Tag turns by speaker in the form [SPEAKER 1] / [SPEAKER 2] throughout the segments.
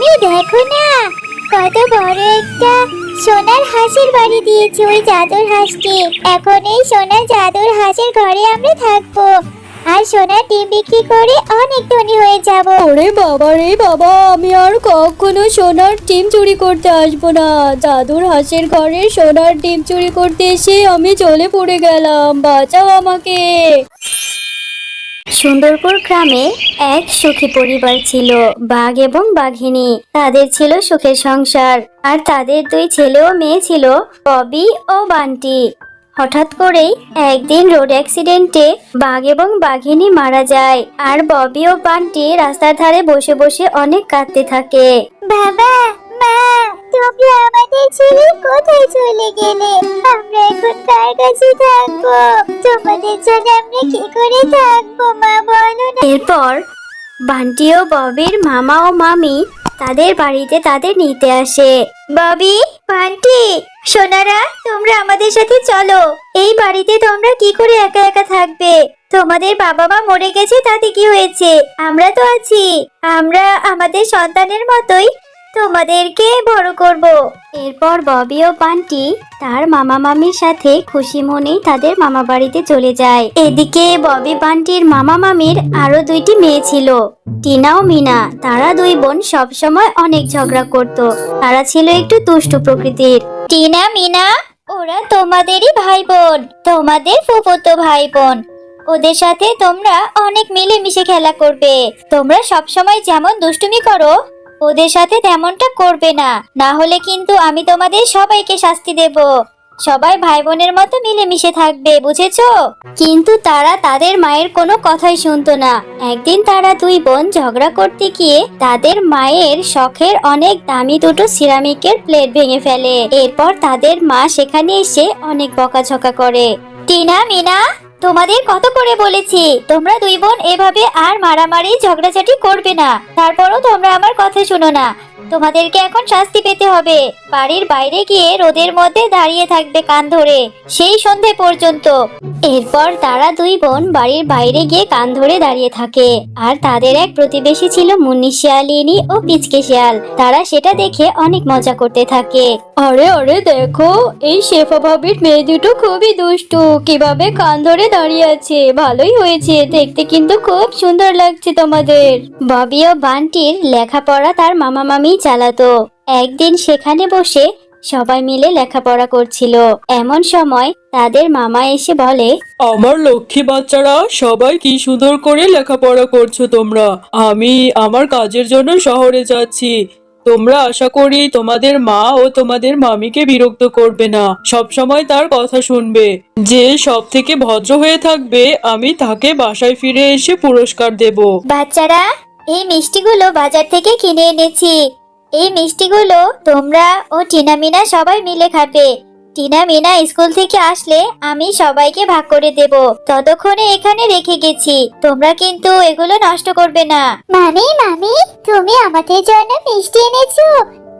[SPEAKER 1] মামি দেখো না। কত বড় একটা সোনার হাঁসের বাড়ি দিয়েছে ওই জাদুর হাঁসটি। এখন এই সোনার জাদুর হাঁসের ঘরে আমরা থাকব। আর সোনার ডিম বিক্রি করে অনেক ধনী হয়ে যাব।
[SPEAKER 2] ওরে বাবা রে বাবা, আমি আর কখনো সোনার ডিম চুরি করতে আসব না। দাদুর হাঁসের ঘরে সোনার ডিম চুরি করতে এসে আমি চলে পড়ে গেলাম। বাঁচাও আমাকে।
[SPEAKER 1] সুন্দরপুর গ্রামে এক সুখী পরিবার ছিল, বাঘ এবং বাঘিনী। তাদের ছিল সুখের সংসার, আর তাদের দুই ছেলে ও মেয়ে ছিল ববি ও বান্টি। হঠাৎ করেই একদিন রোড অ্যাক্সিডেন্টে বাঘ এবং বাঘিনী মারা যায়, আর ববি ও বান্টি রাস্তার ধারে বসে বসে অনেক কাঁদতে থাকে। বাবা, মা আমাদের ছেড়ে কোথায় চলে গেলে? আমরা এখন কার কাছে থাকব? তোমাদের জন্য আমরা কি করে থাকব, মা, বলো এরপর বান্টি ও ববির মামা ও মামি তাদের বাড়িতে তাদের নিতে আসে। ববি, বান্টি, সোনারা, তোমরা আমাদের সাথে চলো। এই বাড়িতে তোমরা কি করে একা একা থাকবে? তোমাদের বাবা মা মরে গেছে, তাতে কি হয়েছে? আমরা তো আছি। আমরা আমাদের সন্তানের মতোই তোমাদেরকে বড় করব। এরপর ববি ও বান্টি তার মামা মামির সাথে খুশি মনেই তাদের মামা বাড়িতে চলে যায়। এদিকে ববি, বান্টির মামা মামির আরও দুইটি মেয়ে ছিল। টিনা ও মিনা, তারা দুই বোন সবসময় অনেক ঝগড়া করত। তারা ছিল একটু দুষ্টু প্রকৃতির। টিনা, মিনা, ওরা তোমাদেরই ভাই বোন তোমাদের ফুফুতো ভাই বোন ওদের সাথে তোমরা অনেক মিলেমিশে খেলা করবে। তোমরা সবসময় যেমন দুষ্টুমি করো ওদের সাথে তেমনটা করবে না। না হলে কিন্তু আমি তোমাদের সবাইকে শাস্তি দেব। সবাই ভাই বোনের মতো মিলেমিশে থাকবে, বুঝেছ? কিন্তু তারা তাদের মায়ের কোনো কথাই শুনতো না। একদিন তারা দুই বোন ঝগড়া করতে গিয়ে তাদের মায়ের শখের অনেক দামি দুটো সিরামিকের প্লেট ভেঙে ফেলে। এরপর তাদের মা সেখানে এসে অনেক বকাঝকা করে। টিনা, মিনা? তোমাদের কত করে বলেছি? তোমরা দুই বোন এভাবে আর মারামারি, ঝগড়াঝাটি করবে না। তারপরও তোমরা আমার কথা শুনো না। তোমাদেরকে এখন শাস্তি পেতে হবে। বাড়ির বাইরে গিয়ে রোদের মধ্যে দাঁড়িয়ে থাকবে কান ধরে, সেই সন্ধে পর্যন্ত। এরপর তারা দুই বোন বাড়ির বাইরে গিয়ে কান ধরে দাঁড়িয়ে থাকে। আর তাদের এক প্রতিবেশী ছিল মুন্নি শিয়ালিনী ও পিচকে শিয়াল। তারা সেটা দেখে অনেক মজা করতে থাকে।
[SPEAKER 2] আরে আরে দেখো এই শেফা ভাবির মেয়ে দুটো খুবই দুষ্টু। কীভাবে কান ধরে দাঁড়িয়ে আছে? ভালোই হয়েছে। দেখতে কিন্তু খুব সুন্দর লাগছে তোমাদের।
[SPEAKER 1] ববি ও বান্টির লেখাপড়া তার মামা মামি চালাতো। একদিন সেখানে বসে সবাই মিলে লেখাপড়া করছিল। এমন সময় তাদের মামা এসে বলে
[SPEAKER 3] আমার লক্ষ্মী বাচ্চারা সবাই কি সুন্দর করে লেখাপড়া করছ তোমরা? আমি আমার কাজের জন্য শহরে যাচ্ছি। তোমরা আশা করি তোমাদের মা ও তোমাদের মামিকে বিরক্ত করবে না। সব সময় তার কথা শুনবে। যে সব থেকে ভদ্র হয়ে থাকবে আমি তাকে বাসায় ফিরে এসে পুরস্কার দেব।
[SPEAKER 1] বাচ্চারা এই মিষ্টিগুলো বাজার থেকে কিনে এনেছি। এই মিষ্টিগুলো তোমরা ও টিনা মিনা সবাই মিলে খাবে। টিনা মিনা স্কুল থেকে আসলে আমি সবাইকে ভাগ করে দেব। ততক্ষণে এখানে রেখে গেছি। তোমরা কিন্তু এগুলো নষ্ট করবে না। মামি মামি তুমি আমাদের জন্য মিষ্টি এনেছো?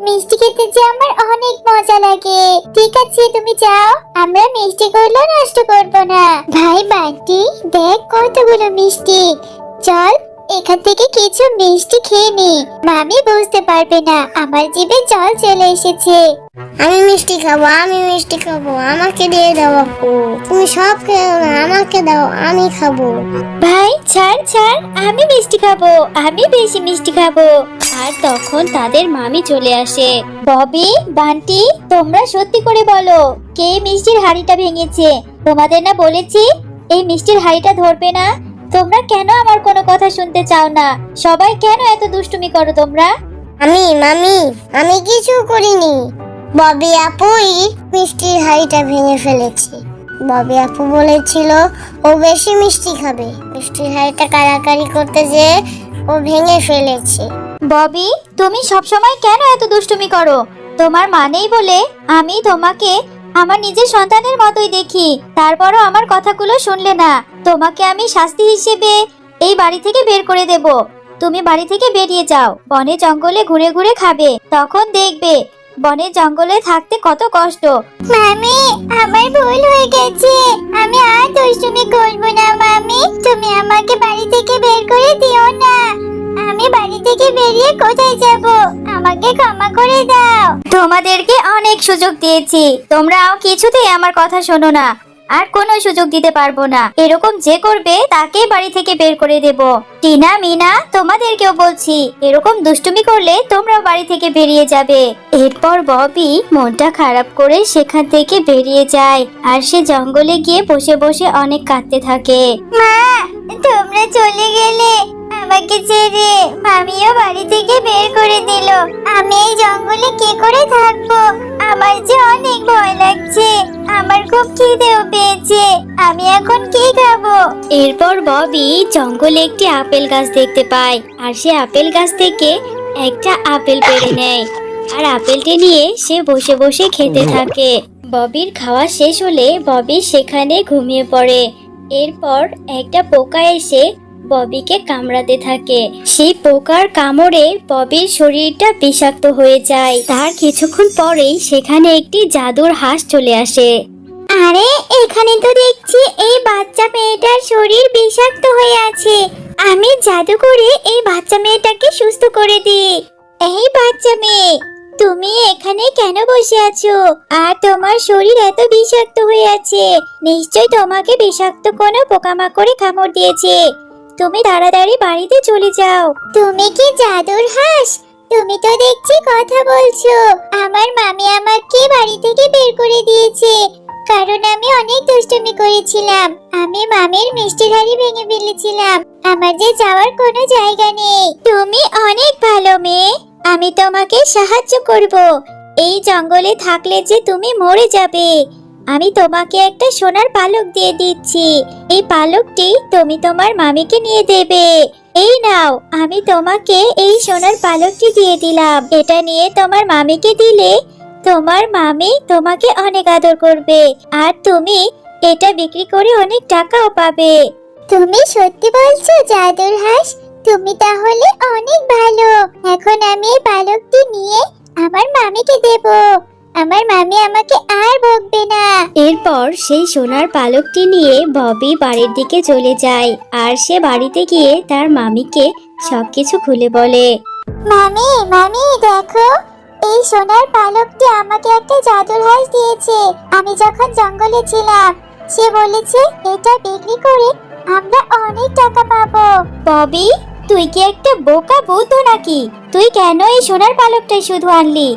[SPEAKER 1] মিষ্টি খেতে যে আমার অনেক মজা লাগে। ঠিক আছে, তুমি যাও। আমরা মিষ্টি মিষ্টিগুলো নষ্ট করব না। ভাই, বান্টি, দেখ কতগুলো মিষ্টি। চল এখান থেকে কিছু মিষ্টি খেয়ে নি। মামি বুঝতে পারবে না আমার জিভে জল চলে এসেছে।
[SPEAKER 4] আমি মিষ্টি খাব আমি মিষ্টি খাব আমাকে দিয়ে দাও আপু। তুমি সব খেও না আমাকে দাও আমি খাব।
[SPEAKER 1] ভাই ছাড় ছাড় আমি মিষ্টি খাব আমি বেশি মিষ্টি খাব। আর তখন তাদের মামি চলে আসে। ববি বান্টি তোমরা সত্যি করে বলো কে মিষ্টির হাড়িটা ভেঙেছে? তোমাদের না বলেছি এই মিষ্টির হাড়িটা ধরবে না? তোমরা কেন আমার কোনো কথা শুনতে চাও না? সবাই কেন এত দুষ্টুমি করো তোমরা?
[SPEAKER 4] আমি মামি আমি কিছু করিনি। ববি আপুই মিষ্টির হাড়িটা ভেঙে ফেলেছে। ববি আপু বলেছিল ও বেশি মিষ্টি খাবে। মিষ্টির হাড়িটা কারাকারি করতে যেয়ে ও ভেঙে ফেলেছে।
[SPEAKER 1] ববি তুমি সবসময় কেন এত দুষ্টুমি করো? তোমার মানেই বলে আমি তোমাকে আমার নিজের সন্তানের মতোই দেখি। তারপরও আমার কথাগুলো শুনলে না। তোমাকে আমি শাস্তি হিসেবে এই বাড়ি থেকে বের করে দেব। তুমি বাড়ি থেকে বেরিয়ে যাও। বনে জঙ্গলে ঘুরে ঘুরে খাবে। তখন দেখবে বনে জঙ্গলে থাকতে কত কষ্ট। মামি, আমার ভুল হয়ে গেছে। আমি আর দুষ্টুমি করব না, মামি। তুমি আমাকে বাড়ি থেকে বের করে দিও না।
[SPEAKER 4] বাড়ি থেকে বেরিয়ে কোথায় যাব? আমাকে ক্ষমা করে দাও।
[SPEAKER 1] তোমাদেরকে অনেক সুযোগ দিয়েছি। তোমরাও কিছুতেই আমার কথা শোনো না। আর কোনো সুযোগ দিতে পারব না। এরকম যে করবে তাকে বাড়ি থেকে বের করে দেব। টিনা, মিনা, তোমাদেরকেও বলছি, এরকম দুষ্টুমি করলে তোমরাও বাড়ি থেকে বেরিয়ে যাবে। এরপর ববি মনটা খারাপ করে সেখান থেকে বেরিয়ে যায়। আর সে জঙ্গলে গিয়ে বসে বসে অনেক কাঁদতে থাকে।
[SPEAKER 4] মা, তোমরা চলে গেলে। আমাকে ছেড়ে। মামিও বাড়ি থেকে বের করে দিল। আমি এই জঙ্গলে কি করে থাকব? আমার যে অনেক ভয় লাগছে। আমার খুব খিদেও পেয়েছে। আমি এখন কি খাব?
[SPEAKER 1] এরপর ববি জঙ্গলে একটি আপেল গাছ দেখতে পায়। আর সে আপেল গাছ থেকে একটা আপেল পেড়ে নেয়। আর আপেলটি নিয়ে সে বসে বসে খেতে থাকে। ববির খাওয়া শেষ হলে ববি সেখানে ঘুমিয়ে পড়ে। এরপর একটা পোকা এসে ববিকে কামড়াতে থাকে। সেই পোকার কামড়ে ববির শরীরটা বিষাক্ত হয়ে যায়। তার কিছুক্ষণ পরেই সেখানে একটি জাদুর হাঁস চলে আসে।
[SPEAKER 4] আরে, এখানে তো দেখছি এই বাচ্চা মেয়েটার শরীর বিষাক্ত হয়ে আছে। আমি জাদু করে এই বাচ্চা মেয়েটাকে সুস্থ করে দিই। এই বাচ্চা মেয়ে, তুমি এখানে কেন বসে আছো? আর তোমার শরীর এত বিষাক্ত হয়ে আছে। নিশ্চয় তোমাকে বিষাক্ত কোনো পোকামাকড়ে কামড় দিয়েছে। তুমি তাড়াতাড়ি বাড়িতে চলে যাও। তুমি কি জাদুর হাঁস? তুমি তো দেখছি কথা বলছো। আমার মামি আমাকে বাড়ি থেকে বের করে দিয়েছে। কারণ আমি অনেক দুষ্টুমি করেছিলাম। আমি মামির মিষ্টির হাড়ি ভেঙে ফেলেছিলাম। আমার যে যাওয়ার কোনো জায়গা নেই। তুমি অনেক ভালো মেয়ে। আমি তোমাকে সাহায্য করব। এই জঙ্গলে থাকলে যে তুমি মরে যাবে। আমি তোমাকে একটা সোনার পালক দিয়ে দিচ্ছি। এই পালকটি তুমি তোমার মামিকে নিয়ে দেবে। এই নাও, আমি তোমাকে এই সোনার পালকটি দিয়ে দিলাম। এটা নিয়ে তোমার মামিকে দিলে তোমার মামি তোমাকে অনেক আদর করবে। আর তুমি এটা বিক্রি করে অনেক টাকাও পাবে। তুমি সত্যি বলছো, জাদুর হাঁস? তুমি তাহলে অনেক ভালো। এখন আমি এই পালকটি নিয়ে আমার মামিকে দেব। আমার মামি আমাকে আর
[SPEAKER 1] এরপর সেই সোনার পালকটি নিয়ে ববি বাড়ির দিকে চলে যায় আর সে বাড়িতে গিয়ে তার মামিকে সবকিছু খুলে বলে
[SPEAKER 4] মামি মামি দেখো এই সোনার পালকটি আমাকে একটা জাদুর হাঁস দিয়েছে। আমি যখন জঙ্গলে ছিলাম সে বলেছে এটা বিক্রি করে আমরা অনেক টাকা পাবো।
[SPEAKER 1] ববি তুই কি একটা বোকা বুদ্ধ নাকি? তুই কেন এই সোনার পালকটাই শুধু আনলি?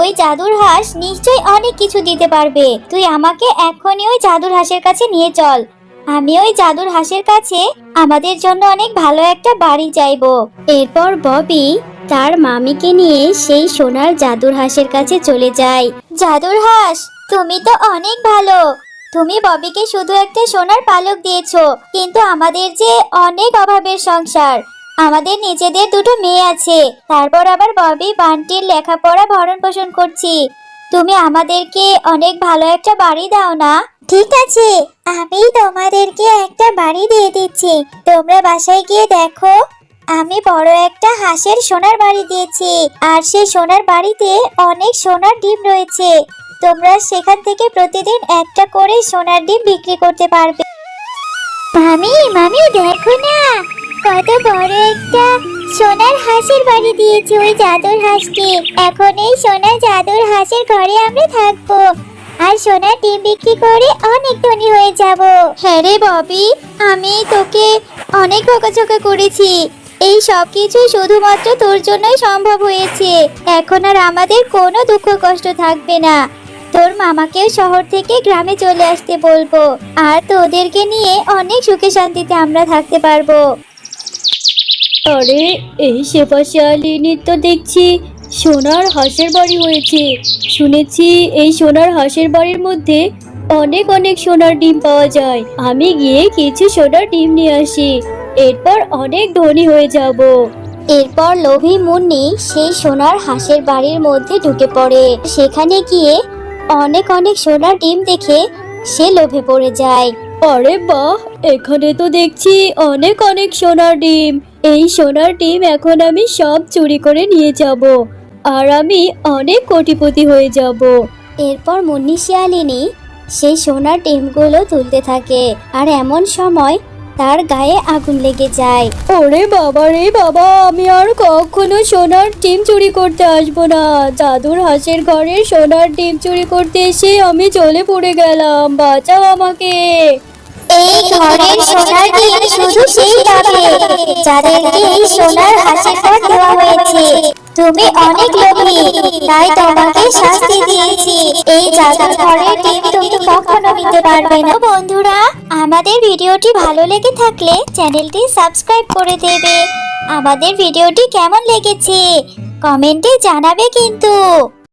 [SPEAKER 1] ওই জাদুর হাঁস নিশ্চয়ই অনেক কিছু দিতে পারবে। তুই আমাকে এখনই ওই জাদুর হাঁসের কাছে নিয়ে চল। আমি ওই জাদুর হাঁসের কাছে আমাদের জন্য অনেক ভালো একটা বাড়ি চাইব। এরপর ববি তার মামিকে নিয়ে সেই সোনার জাদুর হাঁসের কাছে চলে যায়। জাদুর হাঁস, তুমি তো অনেক ভালো। তুমি ববিকে শুধু একটা সোনার পালক দিয়েছ, কিন্তু আমাদের যে অনেক অভাবের সংসার। আমাদের নিজেদের দুটো মেয়ে আছে। তারপর আবার ববি বান্টির লেখাপড়া ভরণ পোষণ করছি। তুমি আমাদেরকে অনেক ভালো একটা বাড়ি দাও না?
[SPEAKER 4] ঠিক আছে আমি তোমাদেরকে একটা বাড়ি দিয়ে দিচ্ছি। তোমরা বাসায় গিয়ে দেখো। আমি বড় একটা হাঁসের সোনার বাড়ি দিয়েছি। আর সেই সোনার বাড়িতে অনেক সোনার ডিম রয়েছে। তোমরা সেখান থেকে প্রতিদিন একটা করে সোনার ডিম বিক্রি করতে পারবে। মামি মামি দেখো না। কত বড় একটা সোনার হাঁসের বাড়ি দিয়েছে ওই জাদুর হাঁসকে এখন এই সোনার জাদুর হাঁসের ঘরে আমরা থাকব। আর সোনার ডিম বিক্রি করে অনেক ধনী হয়ে যাব।
[SPEAKER 1] হ্যাঁ রে ববি, আমি তোকে অনেক বকাঝকা করেছি। এই সব কিছু শুধুমাত্র তোর জন্যই সম্ভব হয়েছে। এখন আর আমাদের কোনো দুঃখ কষ্ট থাকবে না। তোর মামাকেও শহর থেকে গ্রামে চলে আসতে বলব। আর তোদেরকে নিয়ে অনেক সুখে শান্তিতে আমরা থাকতে পারব।
[SPEAKER 2] আরে এই শেফাশিয়ালিনীর তো দেখছি সোনার হাঁসের বাড়ি হয়েছে। শুনেছি এই সোনার হাঁসের বাড়ির মধ্যে অনেক অনেক সোনার ডিম পাওয়া যায়। আমি গিয়ে কিছু সোনার ডিম নিয়ে আসি। এরপর অনেক ধনী হয়ে যাব।
[SPEAKER 1] এরপর লোভী মুন্নি সেই সোনার হাঁসের বাড়ির মধ্যে ঢুকে পড়ে। সেখানে গিয়ে অনেক অনেক সোনার ডিম দেখে সে লোভে পড়ে যায়।
[SPEAKER 2] আরে বাহ এখানে তো দেখছি অনেক অনেক সোনার ডিম। এই সোনার টিম এখন আমি সব চুরি করে নিয়ে যাব আর আমি অনেক কোটিপতি হয়ে যাব।
[SPEAKER 1] এরপর মুন্নি শিয়ালিনী সেই সোনার ডিমগুলো তুলতে থাকে আর এমন সময় তার গায়ে আগুন লেগে যায়।
[SPEAKER 2] ওরে বাবা রে বাবা আমি আর কখনো সোনার টিম চুরি করতে আসব না। দাদুর হাঁসের ঘরে সোনার টিম চুরি করতে এসে আমি চলে পড়ে গেলাম বাঁচাও আমাকে।
[SPEAKER 1] এই ঘরের সোনার ডিম শুধু সেই পাবে যাদেরকে এই সোনার পর দেওয়া হয়েছে। তুমি অনেক লোভী, তাই তোমাকে শাস্তি দিয়েছি। এই জাদুর ঘরের তুমি কখনো নিতে পারবে না। বন্ধুরা, আমাদের ভিডিওটি ভালো লেগে থাকলে চ্যানেলটি সাবস্ক্রাইব করে দেবে। আমাদের ভিডিওটি কেমন লেগেছে, কমেন্টে জানাবে কিন্তু।